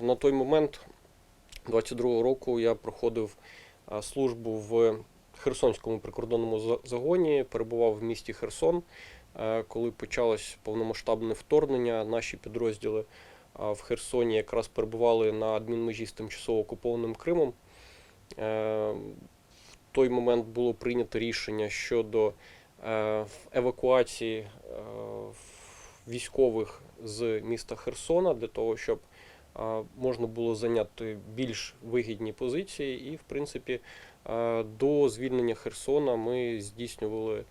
на той момент, 22-го року, я проходив службу в Херсонському прикордонному загоні, перебував в місті Херсон. Коли почалось повномасштабне вторгнення, наші підрозділи в Херсоні якраз перебували на адмінмежі з тимчасово окупованим Кримом. В той момент було прийнято рішення щодо евакуації військових з міста Херсона для того, щоб можна було зайняти більш вигідні позиції. І, в принципі, до звільнення Херсона ми здійснювали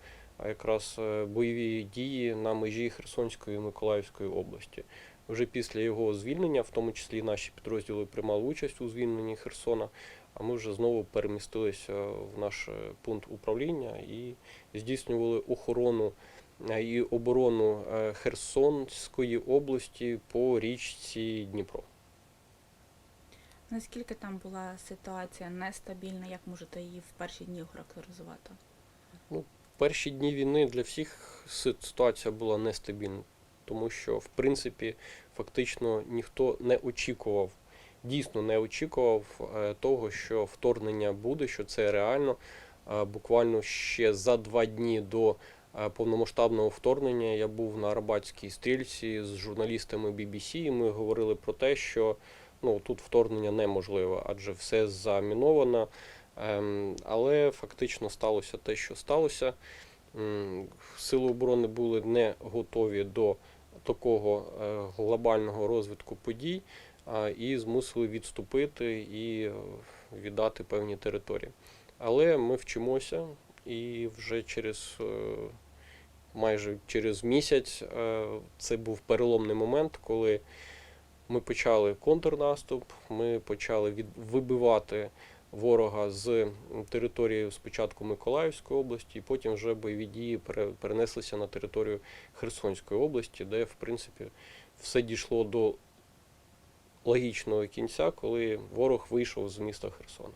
якраз е, бойові дії на межі Херсонської і Миколаївської області. Вже після його звільнення, в тому числі наші підрозділи приймали участь у звільненні Херсона. А ми вже знову перемістилися в наш е, пункт управління і здійснювали охорону і оборону е, Херсонської області по річці Дніпро. Наскільки там була ситуація нестабільна, як можете її в перші дні охарактеризувати? Перші дні війни для всіх ситуація була нестабільна, тому що, в принципі, фактично ніхто не очікував, дійсно не очікував е, того, що вторгнення буде, що це реально. Е, Буквально ще за два дні до е, повномасштабного вторгнення я був на Арбатській стрільці з журналістами BBC, і ми говорили про те, що ну, тут вторгнення неможливо, адже все заміновано. Ем, Але фактично сталося те, що сталося. Сили оборони були не готові до такого е, глобального розвитку подій і змусили відступити і віддати певні території. Але ми вчимося, і вже через е, майже через місяць е, це був переломний момент, коли ми почали контрнаступ, ми почали від, вибивати ворога з території спочатку Миколаївської області, і потім вже бойові дії перенеслися на територію Херсонської області, де, в принципі, все дійшло до логічного кінця, коли ворог вийшов з міста Херсона.